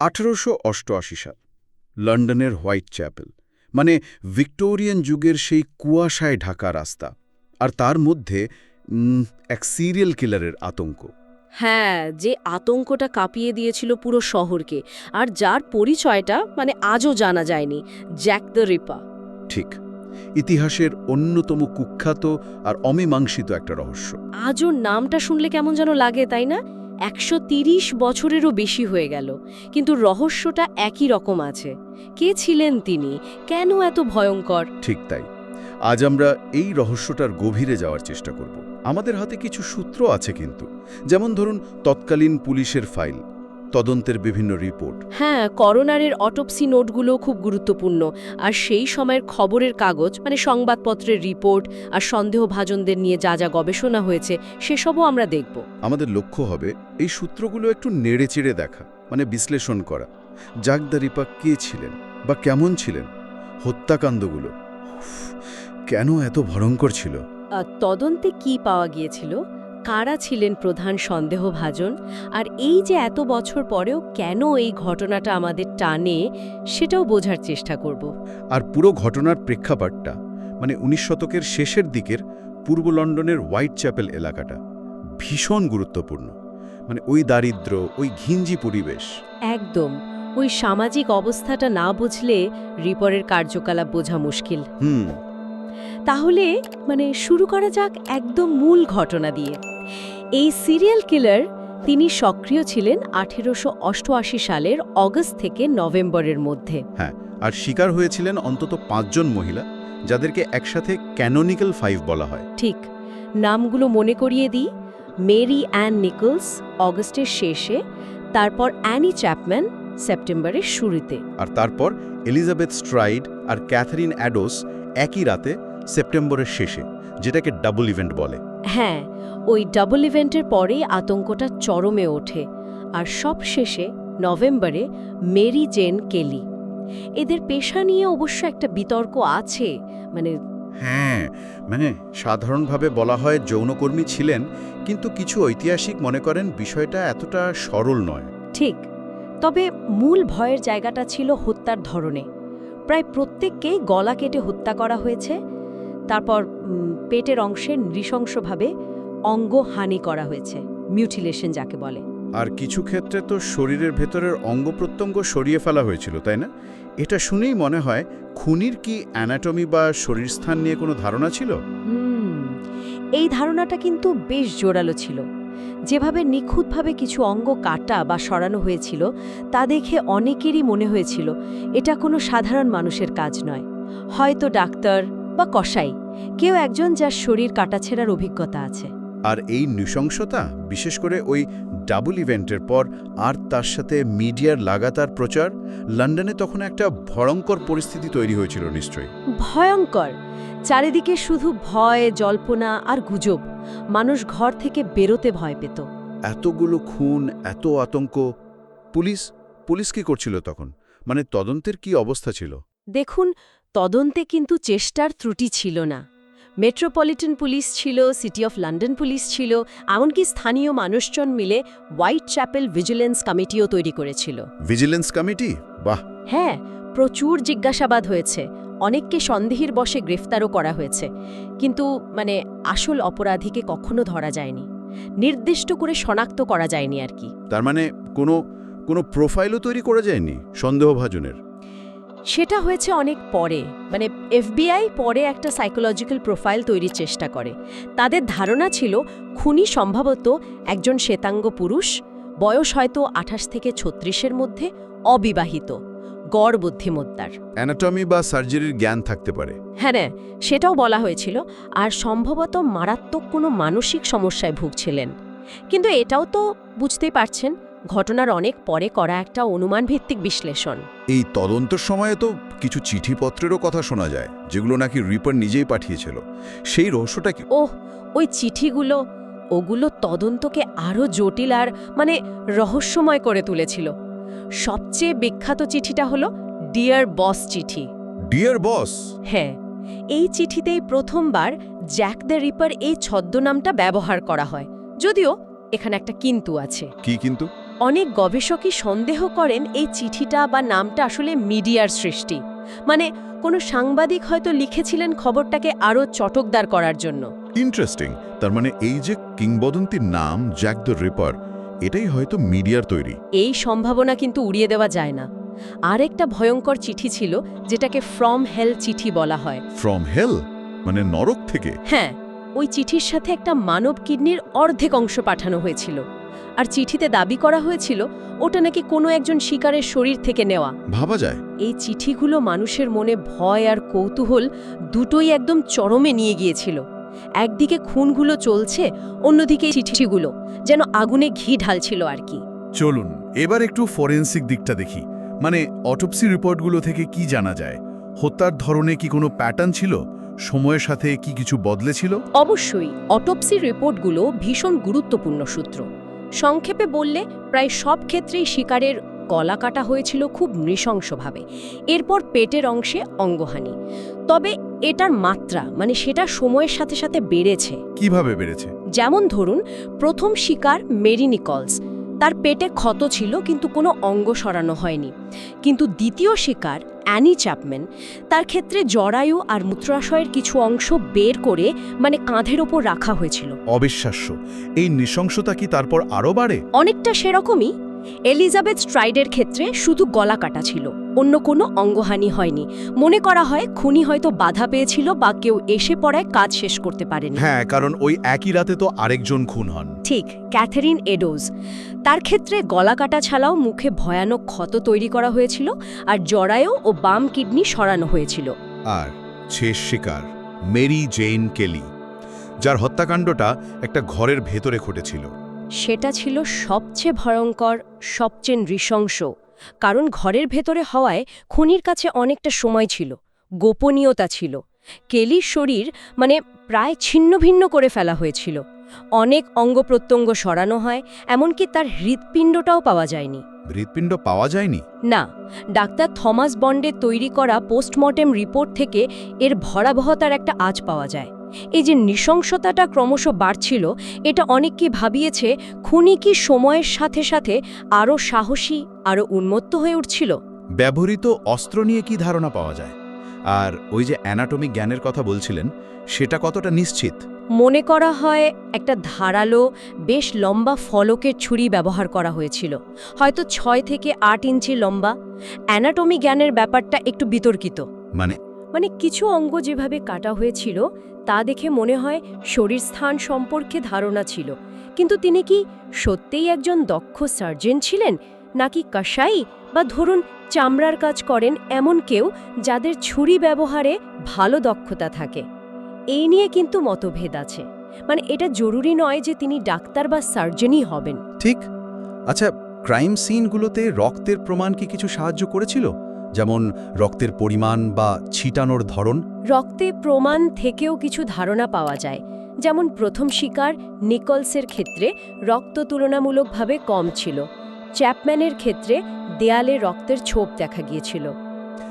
আঠারোশো অষ্টআশি সাল লন্ডনের হোয়াইট চ্যাপেল মানে ভিক্টোরিয়ান যুগের সেই কুয়াশায় ঢাকা রাস্তা আর তার মধ্যে এক সিরিয়াল কিলারের আতঙ্ক। হ্যাঁ যে আতঙ্কটা কাঁপিয়ে দিয়েছিল পুরো শহরকে আর যার পরিচয়টা মানে আজও জানা যায়নি জ্যাক দ্য রিপা ঠিক ইতিহাসের অন্যতম কুখ্যাত আর অমীমাংসিত একটা রহস্য। আজও নামটা শুনলে কেমন যেন লাগে তাই না? একশো বছরেরও বেশি হয়ে গেল, কিন্তু রহস্যটা একই রকম আছে। কে ছিলেন তিনি? কেন এত ভয়ঙ্কর? ঠিক তাই। আজ আমরা এই রহস্যটার গভীরে যাওয়ার চেষ্টা করব। আমাদের হাতে কিছু সূত্র আছে কিন্তু। যেমন ধরুন, তৎকালীন পুলিশের ফাইল। তদন্তের বিভিন্ন রিপোর্ট। হ্যাঁ করোনারের অটোপসি নোটগুলো খুব গুরুত্বপূর্ণ। আর সেই সময়ের খবরের কাগজ মানে সংবাদপত্রের রিপোর্ট আর সন্দেহভাজনদের নিয়ে যা যা গবেষণা হয়েছে সেসবও আমরা দেখব। আমাদের লক্ষ্য হবে এই সূত্রগুলো একটু নেড়েচেড়ে দেখা মানে বিশ্লেষণ করা। জাগদারিপা কে ছিলেন বা কেমন ছিলেন? হত্যাকাণ্ডগুলো কেন এত ভয়ঙ্কর ছিল? তদন্তে কি পাওয়া গিয়েছিল? কারা ছিলেন প্রধান সন্দেহভাজন? আর এই যে এত বছর পরেও কেন এই ঘটনাটা আমাদের টানে সেটাও বোঝার চেষ্টা করব। আর পুরো ঘটনার প্রেক্ষাপটটা মানে উনিশ শতকের শেষের দিকের পূর্ব লন্ডনের হোয়াইট চ্যাপেল এলাকাটা ভীষণ গুরুত্বপূর্ণ। মানে ওই দারিদ্র্য ওই ঘিঞ্জি পরিবেশ। একদম। ওই সামাজিক অবস্থাটা না বুঝলে রিপরের কার্যকলাপ বোঝা মুশকিল। হুম। তাহলে মানে শুরু করা যাক একদম মূল ঘটনা দিয়ে। এই সিরিয়াল কিলার তিনি সক্রিয় ছিলেন আঠেরোশো অষ্টআশি সালের অগস্ট থেকে নভেম্বরের মধ্যে। হ্যাঁ আর শিকার হয়েছিলেন অন্তত পাঁচজন মহিলা যাদেরকে একসাথে ক্যানোনিক্যাল ফাইভ বলা হয়। ঠিক নামগুলো মনে করিয়ে দিই। মেরি অ্যান নিকলস অগস্টের শেষে তারপর অ্যানি চ্যাপম্যান সেপ্টেম্বরের শুরুতে। আর তারপর এলিজাবেথ স্ট্রাইড আর ক্যাথারিন অ্যাডোস একই রাতে সেপ্টেম্বরের শেষে যেটাকে ডাবল ইভেন্ট বলে। হ্যাঁ ওই ডাবল ইভেন্টের পরেই আতঙ্কটা চরমে ওঠে। আর সব শেষে নভেম্বরে মেরি জেন কেলি। এদের পেশা নিয়ে অবশ্য একটা বিতর্ক আছে মানে হ্যাঁ মানে সাধারণভাবে বলা হয় যৌনকর্মী ছিলেন কিন্তু কিছু ঐতিহাসিক মনে করেন বিষয়টা এতটা সরল নয়। ঠিক তবে মূল ভয়ের জায়গাটা ছিল হত্যার ধরনে। প্রায় প্রত্যেককেই গলা কেটে হত্যা করা হয়েছে তারপর পেটের অংশে নৃশংসভাবে অঙ্গহানি করা হয়েছে মিউটিলেশন যাকে বলে। আর কিছু ক্ষেত্রে তো শরীরের ভেতরের অঙ্গ প্রত্যঙ্গ সরিয়ে ফেলা হয়েছিল তাই না? এটা শুনেই মনে হয় খুনির কি অ্যানাটমি বা শরীরস্থান নিয়ে কোনো ধারণা ছিল? এই ধারণাটা কিন্তু বেশ জোরালো ছিল। যেভাবে নিখুঁতভাবে কিছু অঙ্গ কাটা বা সরানো হয়েছিল তা দেখে অনেকেরই মনে হয়েছিল এটা কোনো সাধারণ মানুষের কাজ নয়। হয়তো ডাক্তার বা কসাই কেউ একজন যার শরীর কাটাছেড়ার অভিজ্ঞতা আছে। আর এই নৃশংসতা বিশেষ করে ওই ডাবল ইভেন্টের পর আর তার সাথে মিডিয়ার লাগাতার প্রচার লন্ডনে তখন একটা ভয়ঙ্কর পরিস্থিতি তৈরি হয়েছিল নিশ্চয়ই। ভয়ঙ্কর। চারিদিকে শুধু ভয় জল্পনা আর গুজব। মানুষ ঘর থেকে বেরোতে ভয় পেত। এতগুলো খুন এত আতঙ্ক। পুলিশ পুলিশ কি করছিল তখন? মানে তদন্তের কি অবস্থা ছিল? দেখুন তদন্তে কিন্তু চেষ্টার ত্রুটি ছিল না। মেট্রোপলিটন পুলিশ ছিল সিটি অফ লন্ডন পুলিশ ছিল এমনকি স্থানীয় মানুষজন মিলে হোয়াইট চ্যাপেল ভিজিলেন্স কমিটিও তৈরি করেছিল। Vigilance committee? বাহ! হ্যাঁ প্রচুর জিজ্ঞাসাবাদ হয়েছে। অনেককে সন্দেহের বশে গ্রেফতারও করা হয়েছে। কিন্তু মানে আসল অপরাধীকে কখনো ধরা যায়নি। নির্দিষ্ট করে শনাক্ত করা যায়নি আর কি। তার মানে কোনো কোনো প্রোফাইলও তৈরি করা যায়নি সন্দেহভাজনের? সেটা হয়েছে অনেক পরে। মানে এফবিআই পরে একটা সাইকোলজিক্যাল প্রোফাইল তৈরির চেষ্টা করে। তাদের ধারণা ছিল খুনি সম্ভবত একজন শ্বেতাঙ্গ পুরুষ বয়স হয়তো আঠাশ থেকে ছত্রিশের মধ্যে অবিবাহিত গড় বুদ্ধিমত্তার। অ্যানাটমি বা সার্জারির জ্ঞান থাকতে পারে। হ্যাঁ হ্যাঁ সেটাও বলা হয়েছিল। আর সম্ভবত মারাত্মক কোনো মানসিক সমস্যায় ভুগছিলেন। কিন্তু এটাও তো বুঝতেই পারছেন ঘটনার অনেক পরে করা একটা অনুমান ভিত্তিক বিশ্লেষণ। এই তদন্তের সময়ে তো কিছু চিঠিপত্রেরও কথা শোনা যায় যেগুলো নাকি রিপার নিজেই পাঠিয়েছিল। সেই রহস্যটা কি? ওহ ওই চিঠিগুলো ওগুলো তদন্তকে আরও জটিল আর মানে রহস্যময় করে তুলেছিল। সবচেয়ে বিখ্যাত চিঠিটা হলো ডিয়ার বস চিঠি। ডিয়ার বস হ্যাঁ এই চিঠিতেই প্রথমবার জ্যাক দ্য রিপার এই ছদ্মনামটা ব্যবহার করা হয় যদিও এখানে একটা কিন্তু আছে। কি কিন্তু? অনেক গবেষকই সন্দেহ করেন এই চিঠিটা বা নামটা আসলে মিডিয়ার সৃষ্টি। মানে কোনো সাংবাদিক হয়তো লিখেছিলেন খবরটাকে আরও চটকদার করার জন্য। ইন্টারেস্টিং তার মানে এই যে কিংবদন্তির নাম জ্যাক দ্য রিপার এটাই হয়তো মিডিয়ার তৈরি। এই সম্ভাবনা কিন্তু উড়িয়ে দেওয়া যায় না। আরেকটা ভয়ঙ্কর চিঠি ছিল যেটাকে ফ্রম হেল চিঠি বলা হয়। ফ্রম হেল মানে নরক থেকে? হ্যাঁ ওই চিঠির সাথে একটা মানব কিডনির অর্ধেক অংশ পাঠানো হয়েছিল। আর চিঠিতে দাবি করা হয়েছিল ওটা নাকি কোনো একজন শিকারের শরীর থেকে নেওয়া। ভাবা যায়। এই চিঠিগুলো মানুষের মনে ভয় আর কৌতূহল দুটোই একদম চরমে নিয়ে গিয়েছিল। একদিকে খুনগুলো চলছে অন্যদিকে চিঠিগুলো যেন আগুনে ঘি ঢালছিল আর কি। চলুন এবার একটু ফরেন্সিক দিকটা দেখি। মানে অটোপসি রিপোর্টগুলো থেকে কি জানা যায়? হত্যার ধরনে কি কোনো প্যাটার্ন ছিল? সময়ের সাথে কি কিছু বদলেছিল? অবশ্যই অটোপসি রিপোর্টগুলো ভীষণ গুরুত্বপূর্ণ সূত্র। সংক্ষেপে বললে প্রায় সব ক্ষেত্রেই শিকারের গলা কাটা হয়েছিল খুব নৃশংসভাবে। এরপর পেটের অংশে অঙ্গহানি। তবে এটার মাত্রা মানে সেটা সময়ের সাথে সাথে বেড়েছে। কীভাবে বেড়েছে? যেমন ধরুন প্রথম শিকার মেরি নিকলস। তার পেটে ক্ষত ছিল কিন্তু কোনো অঙ্গ সরানো হয়নি। কিন্তু দ্বিতীয় শিকার অ্যানি চ্যাপম্যান তার ক্ষেত্রে জরায়ু আর মূত্রাশয়ের কিছু অংশ বের করে মানে কাঁধের ওপর রাখা হয়েছিল। অবিশ্বাস্য। এই নৃশংসতা কি তারপর আরও বাড়ে? অনেকটা সেরকমই এলিজাবেথ স্ট্রাইডের ক্ষেত্রে শুধু গলা কাটা ছিল অন্য কোনো অঙ্গহানি হয়নি। মনে করা হয় খুনি হয়তো বাধা পেয়েছিল বা কেউ এসে পড়ায় কাজ শেষ করতে পারেনি। হ্যাঁ কারণ ওই একই রাতে তো আরেকজন খুন হন। ঠিক ক্যাথেরিন এডোজ। তার ক্ষেত্রে গলা কাটা ছাড়াও মুখে ভয়ানক ক্ষত তৈরি করা হয়েছিল আর জরায়ু ও বাম কিডনি সরানো হয়েছিল। আর শেষ শিকার মেরি জেইন কেলি যার হত্যাকাণ্ডটা একটা ঘরের ভেতরে ঘটেছিল। সেটা ছিল সবচেয়ে ভয়ঙ্কর সবচেয়ে নৃশংস। কারণ ঘরের ভেতরে হওয়ায় খুনির কাছে অনেকটা সময় ছিল গোপনীয়তা ছিল। কেলির শরীর মানে প্রায় ছিন্ন ভিন্ন করে ফেলা হয়েছিল। অনেক অঙ্গ প্রত্যঙ্গ সরানো হয় এমনকি তার হৃৎপিণ্ডটাও পাওয়া যায়নি। হৃৎপিণ্ড পাওয়া যায়নি? না ডাক্তার থমাস বন্ডের তৈরি করা পোস্টমর্টেম রিপোর্ট থেকে এর ভয়াবহতার একটা আজ পাওয়া যায়। এই যে নৃশংসতাটা ক্রমশ বাড়ছিল এটা অনেককে ভাবিয়েছে খুনি কি সময়ের সাথে সাথে আরও সাহসী আরও উন্মত্ত হয়ে উঠছিল? ব্যবহৃত অস্ত্র নিয়ে কি ধারণা পাওয়া যায়? আর ওই যে অ্যানাটমিক জ্ঞানের কথা বলছিলেন সেটা কতটা নিশ্চিত? মনে করা হয় একটা ধারালো বেশ লম্বা ফলকের ছুরি ব্যবহার করা হয়েছিল। হয়তো ছয় থেকে আট ইঞ্চি লম্বা। অ্যানাটমি জ্ঞানের ব্যাপারটা একটু বিতর্কিত। মানে? মানে কিছু অঙ্গ যেভাবে কাটা হয়েছিল তা দেখে মনে হয় শরীর স্থান সম্পর্কে ধারণা ছিল। কিন্তু তিনি কি সত্যিই একজন দক্ষ সার্জন ছিলেন? নাকি কসাই বা ধরুন চামড়ার কাজ করেন এমন কেউ যাদের ছুরি ব্যবহারে ভালো দক্ষতা থাকে? এই নিয়ে কিন্তু মতভেদ আছে। মানে এটা জরুরি নয় যে তিনি ডাক্তার বা সার্জনই হবেন। ঠিক। আচ্ছা ক্রাইম সিনগুলোতে রক্তের প্রমাণ কি কিছু সাহায্য করেছিল? যেমন রক্তের পরিমাণ বা ছিটানোর ধরন। রক্তে প্রমাণ থেকেও কিছু ধারণা পাওয়া যায় যেমন প্রথম শিকার নিকলসের ক্ষেত্রে রক্ত তুলনামূলকভাবে কম ছিল। চ্যাপম্যানের ক্ষেত্রে দেয়ালে রক্তের ছোপ দেখা গিয়েছিল।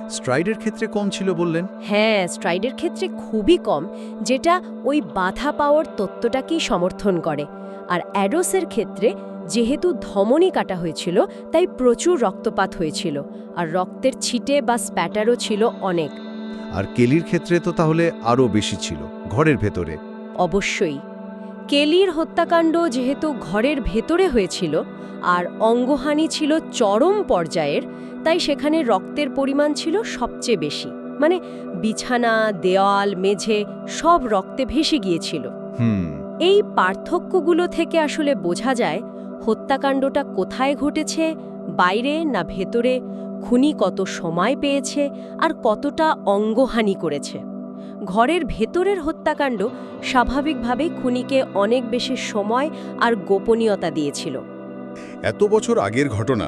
স্ট্রাইডের ক্ষেত্রে কম ছিল বললেন? হ্যাঁ স্ট্রাইডের ক্ষেত্রে খুবই কম যেটা ওই বাধা পাওয়ার তত্ত্বটাকেই সমর্থন করে। আর অ্যাডোসের ক্ষেত্রে যেহেতু ধমনী কাটা হয়েছিল তাই প্রচুর রক্তপাত হয়েছিল আর রক্তের ছিটে বা স্প্যাটারও ছিল অনেক। আর কেলির ক্ষেত্রে তো তাহলে আরও বেশি ছিল ঘরের ভেতরে। অবশ্যই। কেলির হত্যাকাণ্ড যেহেতু ঘরের ভেতরে হয়েছিল আর অঙ্গহানি ছিল চরম পর্যায়ের তাই সেখানে রক্তের পরিমাণ ছিল সবচেয়ে বেশি। মানে বিছানা দেওয়াল মেঝে সব রক্তে ভেসে গিয়েছিল। হুম। এই পার্থক্যগুলো থেকে আসলে বোঝা যায় হত্যাকাণ্ডটা কোথায় ঘটেছে বাইরে না ভেতরে খুনি কত সময় পেয়েছে আর কতটা অঙ্গহানি করেছে? ঘরের ভেতরের হত্যাকাণ্ড স্বাভাবিকভাবেই খুনিকে অনেক বেশি সময় আর গোপনীয়তা দিয়েছিল। এত বছর আগের ঘটনা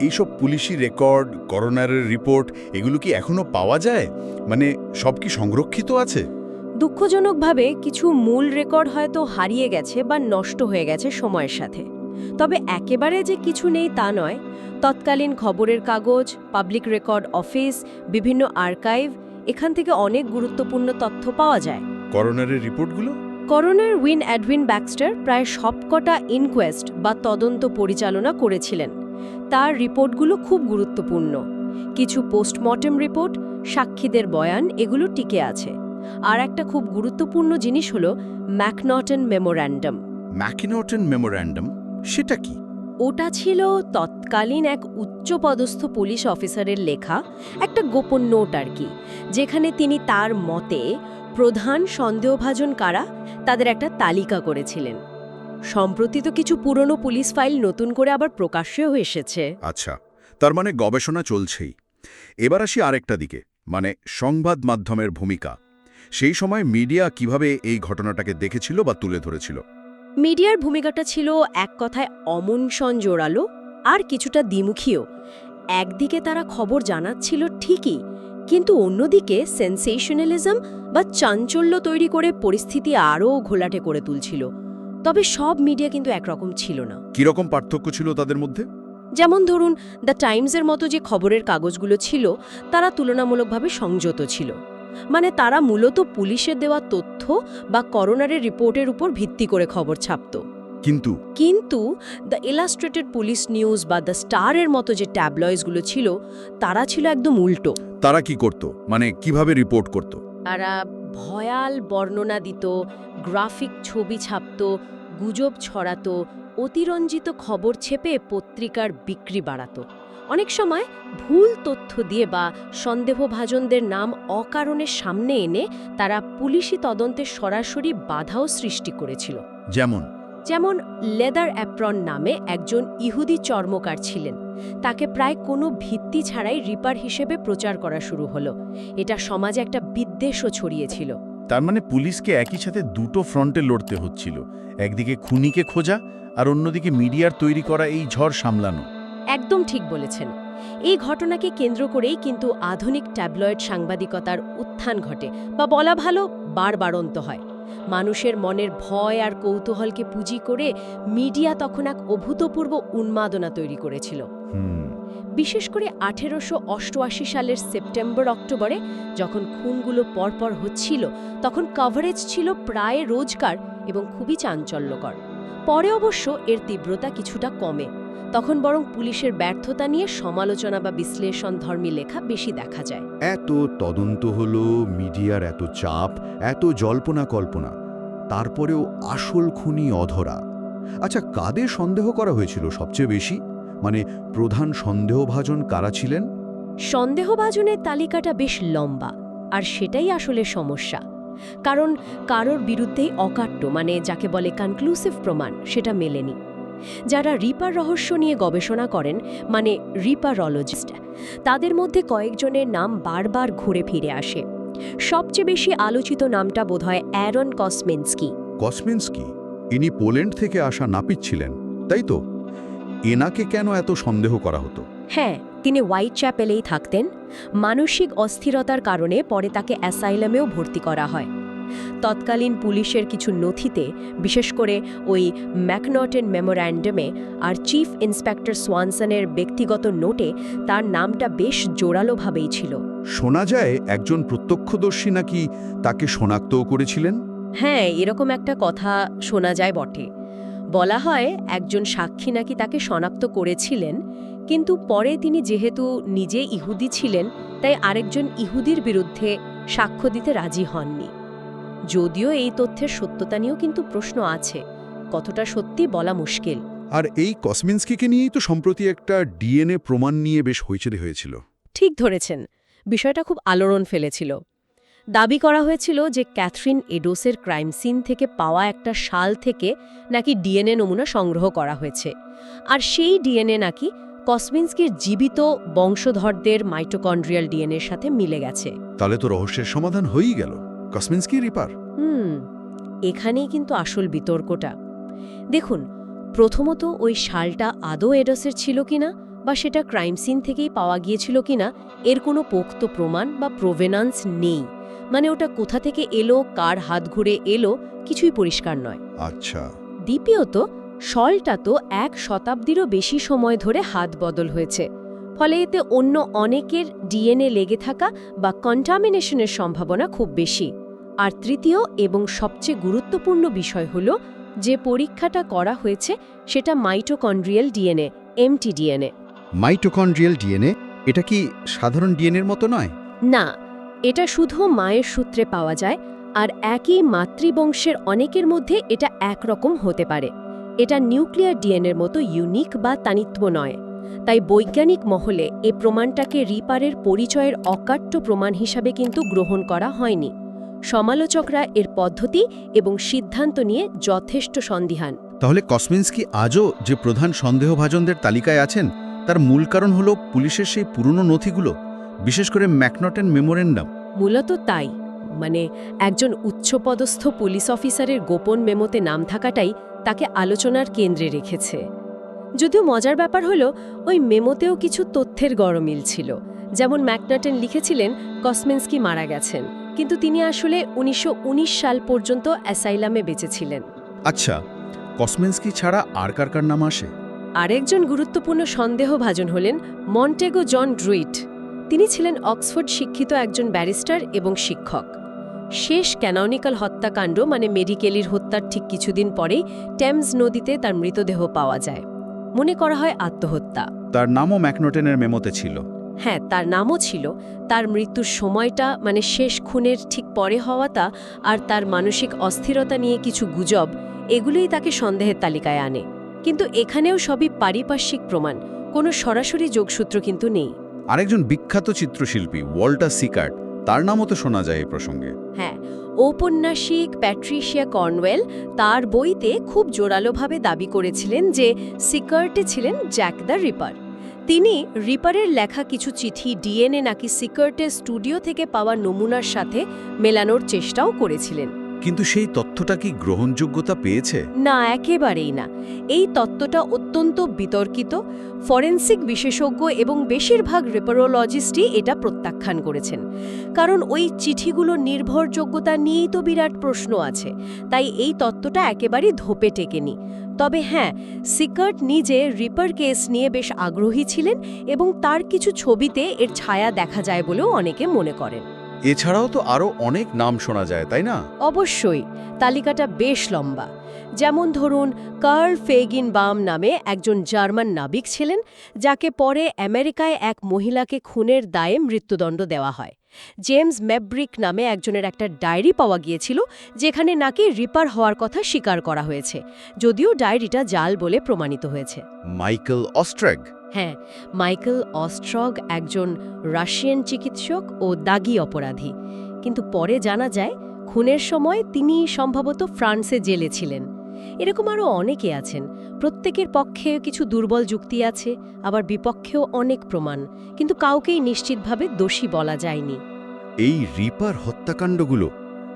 এইসব পুলিশি রেকর্ড করোনারের রিপোর্ট এগুলো কি এখনও পাওয়া যায়? মানে সব কি সংরক্ষিত আছে? দুঃখজনকভাবে কিছু মূল রেকর্ড হয়তো হারিয়ে গেছে বা নষ্ট হয়ে গেছে সময়ের সাথে। তবে একেবারে যে কিছু নেই তা নয়। তৎকালীন খবরের কাগজ পাবলিক রেকর্ড অফিস বিভিন্ন আর্কাইভ এখান থেকে অনেক গুরুত্বপূর্ণ তথ্য পাওয়া যায়। করোনারের রিপোর্টগুলো? করোনার উইন অ্যাডভিন ব্যাক্সটার প্রায় সবকটা ইনকোয়েস্ট বা তদন্ত পরিচালনা করেছিলেন। তার রিপোর্টগুলো খুব গুরুত্বপূর্ণ। কিছু পোস্টমর্টেম রিপোর্ট সাক্ষীদের বয়ান এগুলো টিকে আছে। আর একটা খুব গুরুত্বপূর্ণ জিনিস হলো ম্যাকনটন মেমোর্যান্ডাম ম্যাকিনটন মেমোর্যান্ডাম সেটা কি? ওটা ছিল তৎকালীন এক উচ্চপদস্থ পুলিশ অফিসারের লেখা একটা গোপন নোট আর কি যেখানে তিনি তার মতে প্রধান সন্দেহভাজন কারা তাদের একটা তালিকা করেছিলেন। সম্প্রতি তো কিছু পুরনো পুলিশ ফাইল নতুন করে আবার প্রকাশ্যেও এসেছে। আচ্ছা তার মানে গবেষণা চলছেই। এবার আসি আরেকটা দিকে মানে সংবাদ মাধ্যমের ভূমিকা। সেই সময় মিডিয়া কীভাবে এই ঘটনাটাকে দেখেছিল বা তুলে ধরেছিল? মিডিয়ার ভূমিকাটা ছিল এক কথায় অমনসন জোরালো আর কিছুটা দ্বিমুখীও। একদিকে তারা খবর জানাচ্ছিল ঠিকই কিন্তু অন্যদিকে সেন্সেশনালিজম বা চাঞ্চল্য তৈরি করে পরিস্থিতি আরও ঘোলাটে করে তুলছিল। তবে সব মিডিয়া কিন্তু একরকম ছিল না। কীরকম পার্থক্য ছিল তাদের মধ্যে? যেমন ধরুন দ্য টাইমসের মতো যে খবরের কাগজগুলো ছিল তারা তুলনামূলকভাবে সংযত ছিল। মানে তারা মূলত পুলিশের দেওয়া তথ্য বা করোনারের রিপোর্টের উপর ভিত্তি করে খবর ছাপত। কিন্তু? কিন্তু দ্য ইলাস্ট্রেটেড পুলিশ নিউজ বা দ্য স্টারের মতো যে ট্যাবলয়েজগুলো ছিল তারা ছিল একদম উল্টো। তারা কি করত? মানে কীভাবে রিপোর্ট করত? তারা ভয়াল বর্ণনা দিত গ্রাফিক ছবি ছাপত গুজব ছড়াতো অতিরঞ্জিত খবর ছেপে পত্রিকার বিক্রি বাড়াতো। অনেক সময় ভুল তথ্য দিয়ে বা সন্দেহভাজনদের নাম অকারণে সামনে এনে তারা পুলিশি তদন্তে সরাসরি বাধাও সৃষ্টি করেছিল। যেমন? যেমন লেদার অ্যাপ্রন নামে একজন ইহুদি চর্মকার ছিলেন। তাকে প্রায় কোনো ভিত্তি ছাড়াই রিপার হিসেবে প্রচার করা শুরু হলো। এটা সমাজে একটা বিদ্বেষও ছড়িয়েছিল। তার মানে পুলিশকে একই সাথে দুটো ফ্রন্টে লড়তে হচ্ছিল। একদিকে খুনিকে খোঁজা আর অন্যদিকে মিডিয়ার তৈরি করা এই ঝড় সামলানো। একদম ঠিক বলেছেন। এই ঘটনাকে কেন্দ্র করেই কিন্তু আধুনিক ট্যাবলয়েড সাংবাদিকতার উত্থান ঘটে বা বলা ভালো বারবারন্ত হয়। মানুষের মনের ভয় আর কৌতূহলকে পুঁজি করে মিডিয়া তখন এক অভূতপূর্ব উন্মাদনা তৈরি করেছিল। বিশেষ করে আঠেরোশো অষ্টআশি সালের সেপ্টেম্বর অক্টোবরে যখন খুনগুলো পরপর হচ্ছিল তখন কভারেজ ছিল প্রায় রোজকার এবং খুবই চাঞ্চল্যকর। পরে অবশ্য এর তীব্রতা কিছুটা কমে। তখন বরং পুলিশের ব্যর্থতা নিয়ে সমালোচনা বা বিশ্লেষণ ধর্মী লেখা বেশি দেখা যায়। এত তদন্ত হলো মিডিয়ার এত চাপ এত জল্পনা কল্পনা। তারপরেও আসল খুনি অধরা। আচ্ছা কাদের সন্দেহ করা হয়েছিল সবচেয়ে বেশি? মানে প্রধান সন্দেহভাজন কারা ছিলেন? সন্দেহভাজনের তালিকাটা বেশ লম্বা আর সেটাই আসলে সমস্যা। কারণ কারোর বিরুদ্ধেই অকাট্য মানে যাকে বলে কনক্লুসিভ প্রমাণ সেটা মেলেনি। যারা রিপার রহস্য নিয়ে গবেষণা করেন মানে রিপারোলজিস্ট তাদের মধ্যে কয়েকজনের নাম বারবার ঘুরে ফিরে আসে। সবচেয়ে বেশি আলোচিত নামটা বোধহয় অ্যারন কসমেন্সকি। কসমিন্সকি? ইনি পোল্যান্ড থেকে আসা নাপিত ছিলেন তাই তো? এনাকে কেন এত সন্দেহ করা হতো? হ্যাঁ তিনি হোয়াইট চ্যাপেলেই থাকতেন। মানসিক অস্থিরতার কারণে পরে তাকে অ্যাসাইলামেও ভর্তি করা হয়। তৎকালীন পুলিশের কিছু নথিতে বিশেষ করে ওই ম্যাকনটেন মেমোর্যান্ডামে আর চিফ ইন্সপেক্টর সোয়ানসনের ব্যক্তিগত নোটে তার নামটা বেশ জোরালোভাবেই ছিল। শোনা যায় একজন প্রত্যক্ষদর্শী নাকি তাকে শনাক্তও করেছিলেন? হ্যাঁ এরকম একটা কথা শোনা যায় বটে। বলা হয় একজন সাক্ষী নাকি তাকে শনাক্ত করেছিলেন কিন্তু পরে তিনি যেহেতু নিজে ইহুদি ছিলেন তাই আরেকজন ইহুদির বিরুদ্ধে সাক্ষ্য দিতে রাজি হননি। যদিও এই তথ্যের সত্যতা নিয়েও কিন্তু প্রশ্ন আছে। কতটা সত্যি বলা মুশকিল। আর এই কসমিন্সকিকে নিয়েই তো সম্প্রতি একটা ডিএনএ প্রমাণ নিয়ে বেশ হইচেরে হয়েছিল। ঠিক ধরেছেন। বিষয়টা খুব আলোড়ন ফেলেছিল। দাবি করা হয়েছিল যে ক্যাথরিন এডোসের ক্রাইম সিন থেকে পাওয়া একটা শাল থেকে নাকি ডিএনএ নমুনা সংগ্রহ করা হয়েছে। আর সেই ডিএনএ নাকি কসমিন্সকির জীবিত বংশধরদের মাইটোকন্ড্রিয়াল ডিএনএর সাথে মিলে গেছে। তাহলে তো রহস্যের সমাধান হয়েই গেল। কসমিন্সকি রিপার। হুম এখানেই কিন্তু আসল বিতর্কটা। দেখুন প্রথমত ওই শালটা আদৌ এডসের ছিল কিনা বা সেটা ক্রাইম সিন থেকেই পাওয়া গিয়েছিল কিনা এর কোনো পোক্ত প্রমাণ বা প্রোভেনান্স নেই। মানে ওটা কোথা থেকে এলো কার হাত ঘুরে এলো কিছুই পরিষ্কার নয়। আচ্ছা। দ্বিতীয়ত শলটা তো এক শতাব্দীরও বেশি সময় ধরে হাত বদল হয়েছে। ফলে এতে অন্য অনেকের ডিএনএ লেগে থাকা বা কন্টামিনেশনের সম্ভাবনা খুব বেশি। আর তৃতীয় এবং সবচেয়ে গুরুত্বপূর্ণ বিষয় হল যে পরীক্ষাটা করা হয়েছে সেটা mitochondrial DNA MT DNA mitochondrial DNA? এটা কি সাধারণ ডিএনএর মতো নয়? না এটা শুধু মায়ের সূত্রে পাওয়া যায় আর একই মাতৃবংশের অনেকের মধ্যে এটা একরকম হতে পারে। এটা নিউক্লিয়ার ডিএনএর মতো ইউনিক বা তানিত্ব নয়। তাই বৈজ্ঞানিক মহলে এ প্রমাণটাকে রিপারের পরিচয়ের অকাট্য প্রমাণ হিসাবে কিন্তু গ্রহণ করা হয়নি। সমালোচকরা এর পদ্ধতি এবং সিদ্ধান্ত নিয়ে যথেষ্ট সন্দিহান। তাহলে কসমিন্সকি আজও যে প্রধান সন্দেহভাজনদের তালিকায় আছেন তার মূল কারণ হল পুলিশের সেই পুরনো নথিগুলো বিশেষ করে ম্যাকনটেন মেমোরেন্ডাম। মূলত তাই মানে একজন উচ্চপদস্থ পুলিশ অফিসারের গোপন মেমোতে নাম থাকাটাই তাকে আলোচনার কেন্দ্রে রেখেছে। যদিও মজার ব্যাপার হলো ওই মেমোতেও কিছু তথ্যের গরমিল ছিল। যেমন ম্যাকনাটেন লিখেছিলেন কসমেন্সকি মারা গেছেন। কিন্তু তিনি আসলে উনিশশো উনিশ সাল পর্যন্ত অ্যাসাইলামে বেঁচেছিলেন। আচ্ছা কসমেন্সকি ছাড়া আর কার কার নাম আসে? আরেকজন গুরুত্বপূর্ণ সন্দেহভাজন হলেন মন্টেগো জন ড্রুইট। তিনি ছিলেন অক্সফোর্ড শিক্ষিত একজন ব্যারিস্টার এবং শিক্ষক। শেষ ক্যাননিক্যাল হত্যাকাণ্ড মানে মেডিকেলির হত্যার ঠিক কিছুদিন পরেই টেমস নদীতে তার মৃতদেহ পাওয়া যায়। মনে করা হয় আত্মহত্যা। তার নামও ম্যাকনটেনের মেমোতে ছিল। হ্যাঁ তার নামও ছিল। তার মৃত্যুর সময়টা মানে শেষ খুনের ঠিক পরে হওয়াটা আর তার মানসিক অস্থিরতা নিয়ে কিছু গুজব এগুলোই তাকে সন্দেহের তালিকায় আনে। কিন্তু এখানেও সবই পারিপার্শ্বিক প্রমাণ। কোনো সরাসরি যোগসূত্র কিন্তু নেই। আরেকজন বিখ্যাত চিত্রশিল্পী ওয়াল্টার সিকার্ট তার নামও তো শোনা যায় এই প্রসঙ্গে। হ্যাঁ ঔপন্যাসিক প্যাট্রিশিয়া কর্নওয়েল তার বইতে খুব জোরালোভাবে দাবি করেছিলেন যে সিকার্টে ছিলেন জ্যাক দ্য রিপার। তিনি রিপারের লেখা কিছু চিঠি ডিএনএ নাকি সিকার্টের স্টুডিও থেকে পাওয়া নমুনার সাথে মেলানোর চেষ্টাও করেছিলেন। কিন্তু সেই তথ্যটা কি গ্রহণযোগ্যতা পেয়েছে? না একেবারেই না। এই তত্ত্বটা অত্যন্ত বিতর্কিত ফরেন্সিক বিশেষজ্ঞ এবং বেশিরভাগ রেপারোলজিস্টই এটা প্রত্যাখ্যান করেছেন। কারণ ওই চিঠিগুলোর নির্ভরযোগ্যতা নিয়েই তো বিরাট প্রশ্ন আছে তাই এই তত্ত্বটা একেবারেই ধোপে টেকেনি। তবে হ্যাঁ সিকার্ট নিজে রিপার কেস নিয়ে বেশ আগ্রহী ছিলেন এবং তার কিছু ছবিতে এর ছায়া দেখা যায় বলেও অনেকে মনে করেন। এছাড়াও তো আরও অনেক নাম শোনা যায় তাই না? অবশ্যই তালিকাটা বেশ লম্বা। যেমন ধরুন কার্ল ফেগিন বাম নামে একজন জার্মান নাবিক ছিলেন যাকে পরে আমেরিকায় এক মহিলাকে খুনের দায়ে মৃত্যুদণ্ড দেওয়া হয়। জেমস ম্যাব্রিক নামে একজনের একটা ডায়েরি পাওয়া গিয়েছিল যেখানে নাকি রিপার হওয়ার কথা স্বীকার করা হয়েছে যদিও ডায়েরিটা জাল বলে প্রমাণিত হয়েছে। Michael Ostrog? হ্যাঁ মাইকেল অস্ট্রগ একজন রাশিয়ান চিকিৎসক ও দাগি অপরাধী। কিন্তু পরে জানা যায় খুনের সময় তিনি সম্ভবত ফ্রান্সে জেলে ছিলেন। এরকম আরও অনেকে আছেন। প্রত্যেকের পক্ষে কিছু দুর্বল যুক্তি আছে আবার বিপক্ষেও অনেক প্রমাণ। কিন্তু কাউকেই নিশ্চিতভাবে দোষী বলা যায়নি। এই রিপার হত্যাকাণ্ডগুলো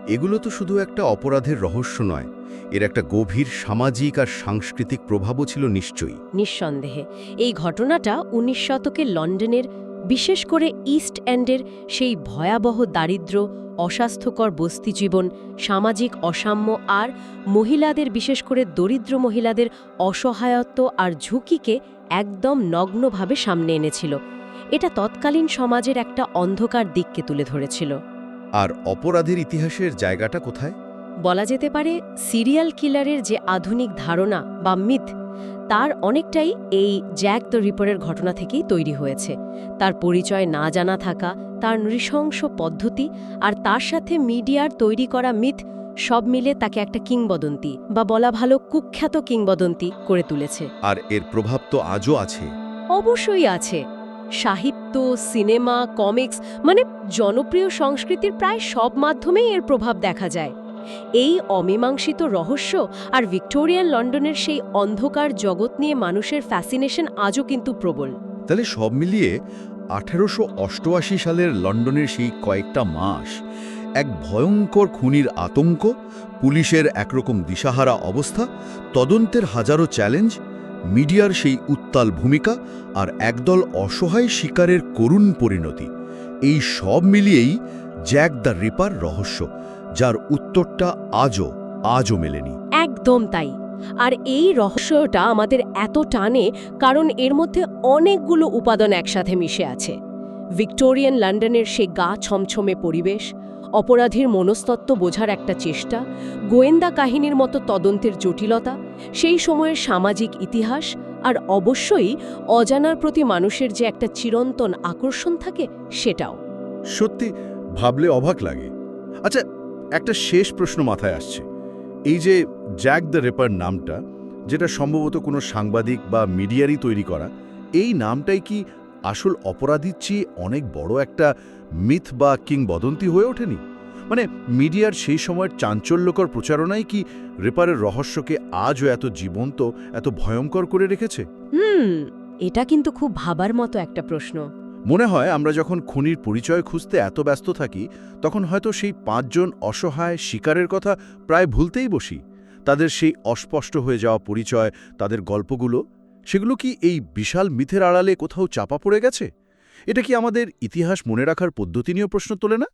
এগুলো তো শুধু একটা অপরাধের রহস্য নয়। এর একটা গভীর সামাজিক আর সাংস্কৃতিক প্রভাবও ছিল নিশ্চয়ই। নিঃসন্দেহে। এই ঘটনাটা উনিশ শতকের লন্ডনের বিশেষ করে ইস্ট এন্ডের সেই ভয়াবহ দারিদ্র্য অস্বাস্থ্যকর বস্তি জীবন সামাজিক অসাম্য আর মহিলাদের বিশেষ করে দরিদ্র মহিলাদের অসহায়ত্ব আর ঝুঁকিকে একদম নগ্নভাবে সামনে এনেছিল। এটা তৎকালীন সমাজের একটা অন্ধকার দিককে তুলে ধরেছিল। আর অপরাধের ইতিহাসের জায়গাটা কোথায়? বলা যেতে পারে সিরিয়াল কিলারের যে আধুনিক ধারণা বা মিথ তার অনেকটাই এই জ্যাক দ্য রিপারের ঘটনা থেকেই তৈরি হয়েছে। তার পরিচয় না জানা থাকা তার নৃশংস পদ্ধতি আর তার সাথে মিডিয়ার তৈরি করা মিথ সব মিলে তাকে একটা কিংবদন্তি বা বলা ভালো কুখ্যাত কিংবদন্তি করে তুলেছে। আর এর প্রভাব তো আজও আছে। অবশ্যই আছে। সাহিত্য সিনেমা কমিক্স মানে জনপ্রিয় সংস্কৃতির প্রায় সব মাধ্যমেই এর প্রভাব দেখা যায়। এই অমীমাংসিত রহস্য আর ভিক্টোরিয়ান লন্ডনের সেই অন্ধকার জগৎ নিয়ে মানুষের ফ্যাসিনেশন আজও কিন্তু প্রবল। তাহলে সব মিলিয়ে আঠেরোশো অষ্টআশি সালের লন্ডনের সেই কয়েকটা মাস এক ভয়ঙ্কর খুনির আতঙ্ক, পুলিশের একরকম দিশাহারা অবস্থা, তদন্তের হাজারো চ্যালেঞ্জ, মিডিয়ার সেই উত্তাল ভূমিকা আর একদল অসহায় শিকারের করুণ পরিণতি। এই সব মিলিয়েই জ্যাক দ্য রিপার রহস্য, যার উত্তরটা আজও আজও মেলেনি। একদম তাই। আর এই রহস্যটা আমাদের এত টানে কারণ এর মধ্যে অনেকগুলো উপাদান একসাথে মিশে আছে। ভিক্টোরিয়ান লন্ডনের সে গা ছমছমে পরিবেশ, অপরাধীর মনস্তত্ত্ব বোঝার একটা চেষ্টা, গোয়েন্দা কাহিনীর মতো তদন্তের জটিলতা, সেই সময়ের সামাজিক ইতিহাস আর অবশ্যই অজানার প্রতি মানুষের যে একটা চিরন্তন আকর্ষণ থাকে সেটাও। সত্যি ভাবলে অবাক লাগে। আচ্ছা একটা শেষ প্রশ্ন মাথায় আসছে। এই যে জ্যাক দ্য রেপার নামটা, যেটা সম্ভবত কোনো সাংবাদিক বা মিডিয়ারই তৈরি করা, এই নামটাই কি আসল অপরাধীর চেয়ে অনেক বড় একটা মিথ বা কিংবদন্তি হয়ে ওঠেনি? মানে মিডিয়ার সেই সময়ের চাঞ্চল্যকর প্রচারণাই কি রেপারের রহস্যকে আজও এত জীবন্ত, এত ভয়ঙ্কর করে রেখেছে? হুম, এটা কিন্তু খুব ভাবার মতো একটা প্রশ্ন। মনে হয় আমরা যখন খুনির পরিচয় খুঁজতে এত ব্যস্ত থাকি, তখন হয়তো সেই পাঁচজন অসহায় শিকারের কথা প্রায় ভুলতেই বসি। তাদের সেই অস্পষ্ট হয়ে যাওয়া পরিচয়, তাদের গল্পগুলো, সেগুলো কি এই বিশাল মিথের আড়ালে কোথাও চাপা পড়ে গেছে? এটা কি আমাদের ইতিহাস মনে রাখার পদ্ধতি নিয়েও প্রশ্ন তোলে না?